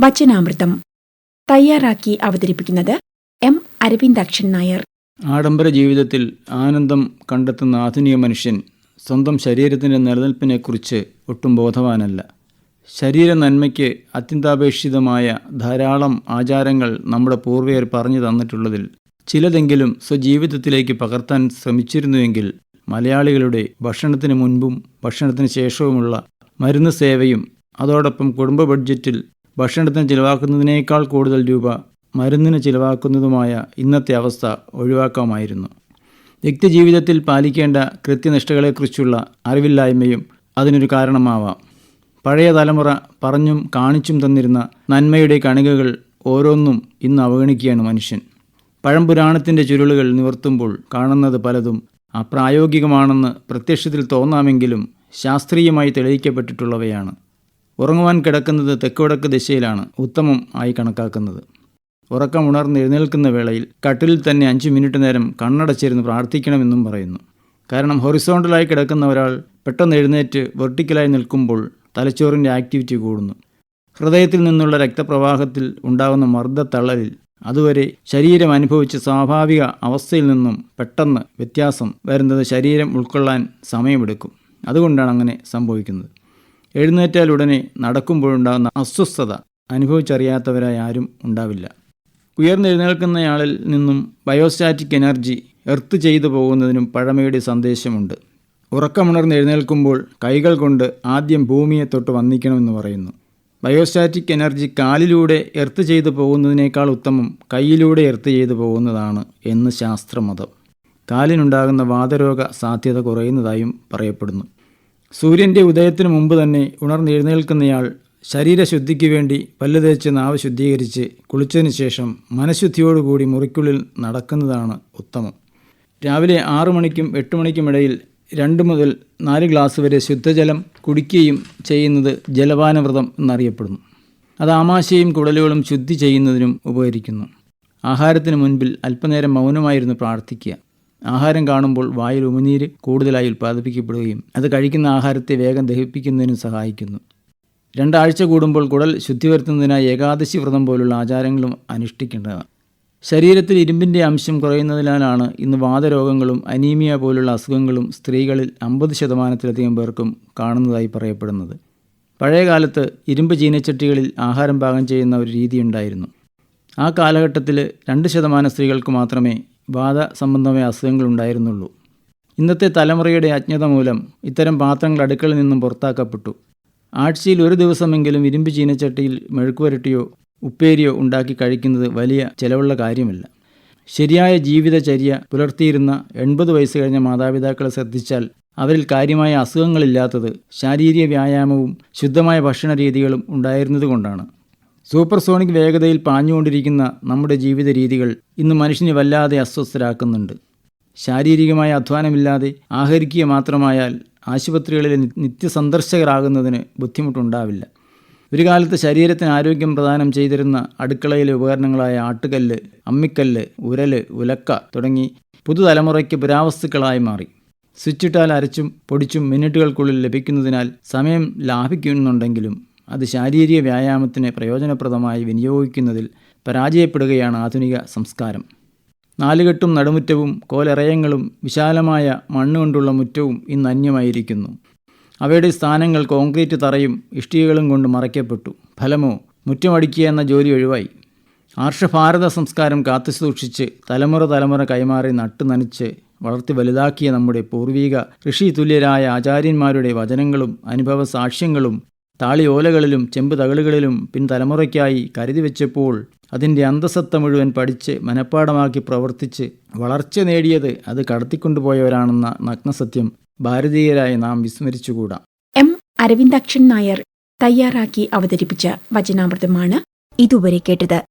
വചനാമൃതം. തയ്യാറാക്കി അവതരിപ്പിക്കുന്നത് എം. അരവിന്ദാക്ഷൻ നായർ. ആഡംബര ജീവിതത്തിൽ ആനന്ദം കണ്ടെത്തുന്ന ആധുനിക മനുഷ്യൻ സ്വന്തം ശരീരത്തിന്റെ നിലനിൽപ്പിനെക്കുറിച്ച് ഒട്ടും ബോധവാനല്ല. ശരീര നന്മയ്ക്ക് അത്യന്താപേക്ഷിതമായ ധാരാളം ആചാരങ്ങൾ നമ്മുടെ പൂർവികർ പറഞ്ഞു തന്നിട്ടുള്ളതിൽ ചിലതെങ്കിലും സ്വജീവിതത്തിലേക്ക് പകർത്താൻ ശ്രമിച്ചിരുന്നുവെങ്കിൽ മലയാളികളുടെ ഭക്ഷണത്തിന് മുൻപും ഭക്ഷണത്തിന് ശേഷവുമുള്ള മരുന്ന് സേവയും അതോടൊപ്പം കുടുംബ ബഡ്ജറ്റിൽ ഭക്ഷണത്തിന് ചിലവാക്കുന്നതിനേക്കാൾ കൂടുതൽ രൂപ മരുന്നിന് ചിലവാക്കുന്നതുമായ ഇന്നത്തെ അവസ്ഥ ഒഴിവാക്കാമായിരുന്നു. വ്യക്തിജീവിതത്തിൽ പാലിക്കേണ്ട കൃത്യനിഷ്ഠകളെക്കുറിച്ചുള്ള അറിവില്ലായ്മയും അതിനൊരു കാരണമാവാം. പഴയ തലമുറ പറഞ്ഞും കാണിച്ചും തന്നിരുന്ന നന്മയുടെ കണികകൾ ഓരോന്നും ഇന്ന് അവഗണിക്കുകയാണ് മനുഷ്യൻ. പഴംപുരാണത്തിന്റെ ചുരുളുകൾ നിവർത്തുമ്പോൾ കാണുന്നത് പലതും അപ്രായോഗികമാണെന്ന് പ്രത്യക്ഷത്തിൽ തോന്നാമെങ്കിലും ശാസ്ത്രീയമായി തെളിയിക്കപ്പെട്ടിട്ടുള്ളവയാണ്. ഉറങ്ങുവാൻ കിടക്കുന്നത് തെക്കുവടക്ക് ദിശയിലാണ് ഉത്തമം ആയി കണക്കാക്കുന്നത്. ഉറക്കം ഉണർന്ന് എഴുന്നേൽക്കുന്ന വേളയിൽ കട്ടിലിൽ തന്നെ അഞ്ച് മിനിറ്റ് നേരം കണ്ണടച്ചിരുന്ന് പ്രാർത്ഥിക്കണമെന്നും പറയുന്നു. കാരണം ഹൊറിസോണ്ടലായി കിടക്കുന്ന ഒരാൾ പെട്ടെന്ന് എഴുന്നേറ്റ് വെർട്ടിക്കലായി നിൽക്കുമ്പോൾ തലച്ചോറിന്റെ ആക്ടിവിറ്റി കൂടുന്നു. ഹൃദയത്തിൽ നിന്നുള്ള രക്തപ്രവാഹത്തിൽ ഉണ്ടാകുന്ന മർദ്ദത്തള്ളലിൽ അതുവരെ ശരീരം അനുഭവിച്ച സ്വാഭാവിക അവസ്ഥയിൽ നിന്നും പെട്ടെന്ന് വ്യത്യാസം വരുന്നത് ശരീരം ഉൾക്കൊള്ളാൻ സമയമെടുക്കും. അതുകൊണ്ടാണ് അങ്ങനെ സംഭവിക്കുന്നത്. എഴുന്നേറ്റാൽ ഉടനെ നടക്കുമ്പോഴുണ്ടാകുന്ന അസ്വസ്ഥത അനുഭവിച്ചറിയാത്തവരായി ആരും ഉണ്ടാവില്ല. ഉയർന്നെഴുന്നേൽക്കുന്നയാളിൽ നിന്നും ബയോസ്റ്റാറ്റിക് എനർജി എർത്ത് ചെയ്തു പോകുന്നതിനും പഴമയുടെ സന്ദേശമുണ്ട്. ഉറക്കമുണർന്ന് എഴുന്നേൽക്കുമ്പോൾ കൈകൾ കൊണ്ട് ആദ്യം ഭൂമിയെ തൊട്ട് വന്നിക്കണമെന്ന് പറയുന്നു. ബയോസ്റ്റാറ്റിക് എനർജി കാലിലൂടെ എർത്ത് ചെയ്തു പോകുന്നതിനേക്കാൾ ഉത്തമം കൈയിലൂടെ എർത്ത് ചെയ്തു പോകുന്നതാണ് എന്ന് ശാസ്ത്രമതം. കാലിനുണ്ടാകുന്ന വാതരോഗ സാധ്യത കുറയുന്നതായും പറയപ്പെടുന്നു. സൂര്യന്റെ ഉദയത്തിന് മുമ്പ് തന്നെ ഉണർന്നെഴുന്നേൽക്കുന്നയാൾ ശരീരശുദ്ധിക്ക് വേണ്ടി പല്ല് തേച്ച് നാവ് ശുദ്ധീകരിച്ച് കുളിച്ചതിന് ശേഷം മനഃശുദ്ധിയോടുകൂടി മുറിക്കുള്ളിൽ നടക്കുന്നതാണ് ഉത്തമം. രാവിലെ ആറു മണിക്കും എട്ട് മണിക്കുമിടയിൽ രണ്ട് മുതൽ നാല് ഗ്ലാസ് വരെ ശുദ്ധജലം കുടിക്കുകയും ചെയ്യുന്നത് ജലപാനവ്രതം എന്നറിയപ്പെടുന്നു. അത് ആമാശയും കുടലുകളും ശുദ്ധി ചെയ്യുന്നതിനും ഉപകരിക്കുന്നു. ആഹാരത്തിന് മുൻപിൽ അല്പനേരം മൗനമായിരുന്നു പ്രാർത്ഥിക്കുക. ആഹാരം കാണുമ്പോൾ വായിൽ ഉമിനീര് കൂടുതലായി ഉൽപ്പാദിപ്പിക്കപ്പെടുകയും അത് കഴിക്കുന്ന ആഹാരത്തെ വേഗം ദഹിപ്പിക്കുന്നതിനും സഹായിക്കുന്നു. രണ്ടാഴ്ച കൂടുമ്പോൾ കുടൽ ശുദ്ധി വരുത്തുന്നതിനായി ഏകാദശി വ്രതം പോലുള്ള ആചാരങ്ങളും അനുഷ്ഠിക്കേണ്ടതാണ്. ശരീരത്തിൽ ഇരുമ്പിന്റെ അംശം കുറയുന്നതിനാലാണ് ഇന്ന് വാതരോഗങ്ങളും അനീമിയ പോലുള്ള അസുഖങ്ങളും സ്ത്രീകളിൽ അമ്പത് ശതമാനത്തിലധികം പേർക്കും കാണുന്നതായി പറയപ്പെടുന്നത്. പഴയകാലത്ത് ഇരുമ്പ് ചീനച്ചട്ടികളിൽ ആഹാരം പാകം ചെയ്യുന്ന ഒരു രീതിയുണ്ടായിരുന്നു ആ കാലഘട്ടത്തിൽ രണ്ട് ശതമാനം സ്ത്രീകൾക്ക് മാത്രമേ വാത സംബന്ധമായ അസുഖങ്ങൾ ഉണ്ടായിരുന്നുള്ളൂ ഇന്നത്തെ തലമുറയുടെ അജ്ഞത മൂലം ഇത്തരം പാത്രങ്ങൾ അടുക്കളയിൽ നിന്നും പുറത്താക്കപ്പെട്ടു. ആഴ്ചയിൽ ഒരു ദിവസമെങ്കിലും ഇരുമ്പ് ചീനച്ചട്ടിയിൽ മെഴുക്കുവരട്ടിയോ ഉപ്പേരിയോ ഉണ്ടാക്കി കഴിക്കുന്നത് വലിയ ചിലവുള്ള കാര്യമല്ല. ശരിയായ ജീവിതചര്യ പുലർത്തിയിരുന്ന എൺപത് വയസ്സ് കഴിഞ്ഞ മാതാപിതാക്കളെ ശ്രദ്ധിച്ചാൽ അവരിൽ കാര്യമായ അസുഖങ്ങളില്ലാത്തത് ശാരീരിക വ്യായാമവും ശുദ്ധമായ ഭക്ഷണ രീതികളും ഉണ്ടായിരുന്നതുകൊണ്ടാണ്. സൂപ്പർസോണിക് വേഗതയിൽ പാഞ്ഞുകൊണ്ടിരിക്കുന്ന നമ്മുടെ ജീവിത രീതികൾ ഇന്ന് മനുഷ്യനെ വല്ലാതെ അസ്വസ്ഥരാക്കുന്നുണ്ട്. ശാരീരികമായ അധ്വാനമില്ലാതെ ആഹരിക്കുക മാത്രമായാൽ ആശുപത്രികളിലെ നിത്യസന്ദർശകരാകുന്നതിന് ബുദ്ധിമുട്ടുണ്ടാവില്ല. ഒരു കാലത്ത് ശരീരത്തിന് ആരോഗ്യം പ്രദാനം ചെയ്തിരുന്ന അടുക്കളയിലെ ഉപകരണങ്ങളായ ആട്ടുകല്ല് അമ്മിക്കല്ല് ഉരൽ ഉലക്ക തുടങ്ങി പുതുതലമുറയ്ക്ക് പുരാവസ്തുക്കളായി മാറി. സ്വിച്ചിട്ടാൽ അരച്ചും പൊടിച്ചും മിനിറ്റുകൾക്കുള്ളിൽ ലഭിക്കുന്നതിനാൽ സമയം ലാഭിക്കുന്നുണ്ടെങ്കിലും അത് ശാരീരിക വ്യായാമത്തിന് പ്രയോജനപ്രദമായി വിനിയോഗിക്കുന്നതിൽ പരാജയപ്പെടുകയാണ് ആധുനിക സംസ്കാരം. നാലുകെട്ടും നടുമുറ്റവും കോലറയങ്ങളും വിശാലമായ മണ്ണുകൊണ്ടുള്ള മുറ്റവും ഇന്ന് അന്യമായിരിക്കുന്നു. അവയുടെ സ്ഥാനങ്ങൾ കോൺക്രീറ്റ് തറയും ഇഷ്ടികകളും കൊണ്ട് മറയ്ക്കപ്പെട്ടു. ഫലമോ മുറ്റമടിക്കുക എന്ന ജോലി ഒഴിവായി. ആർഷഭാരത സംസ്കാരം കാത്തുസൂക്ഷിച്ച് തലമുറ തലമുറ കൈമാറി നട്ടു നനച്ച് വളർത്തി വലുതാക്കിയ നമ്മുടെ പൂർവീക ഋഷി തുല്യരായ ആചാര്യന്മാരുടെ വചനങ്ങളും അനുഭവ സാക്ഷ്യങ്ങളും താളിയോലകളിലും ചെമ്പ് തകളുകളിലും പിൻതലമുറയ്ക്കായി കരുതി വെച്ചപ്പോൾ അതിന്റെ അന്തസത്ത മുഴുവൻ പഠിച്ച് മനഃപ്പാടമാക്കി പ്രവർത്തിച്ച് വളർച്ച നേടിയത് അത് കടത്തിക്കൊണ്ടുപോയവരാണെന്ന നഗ്നസത്യം ഭാരതീയരായി നാം വിസ്മരിച്ചുകൂടാ. എം. അരവിന്ദാക്ഷൻ നായർ തയ്യാറാക്കി അവതരിപ്പിച്ച വചനാമൃതമാണ് ഇതുവരെ കേട്ടത്.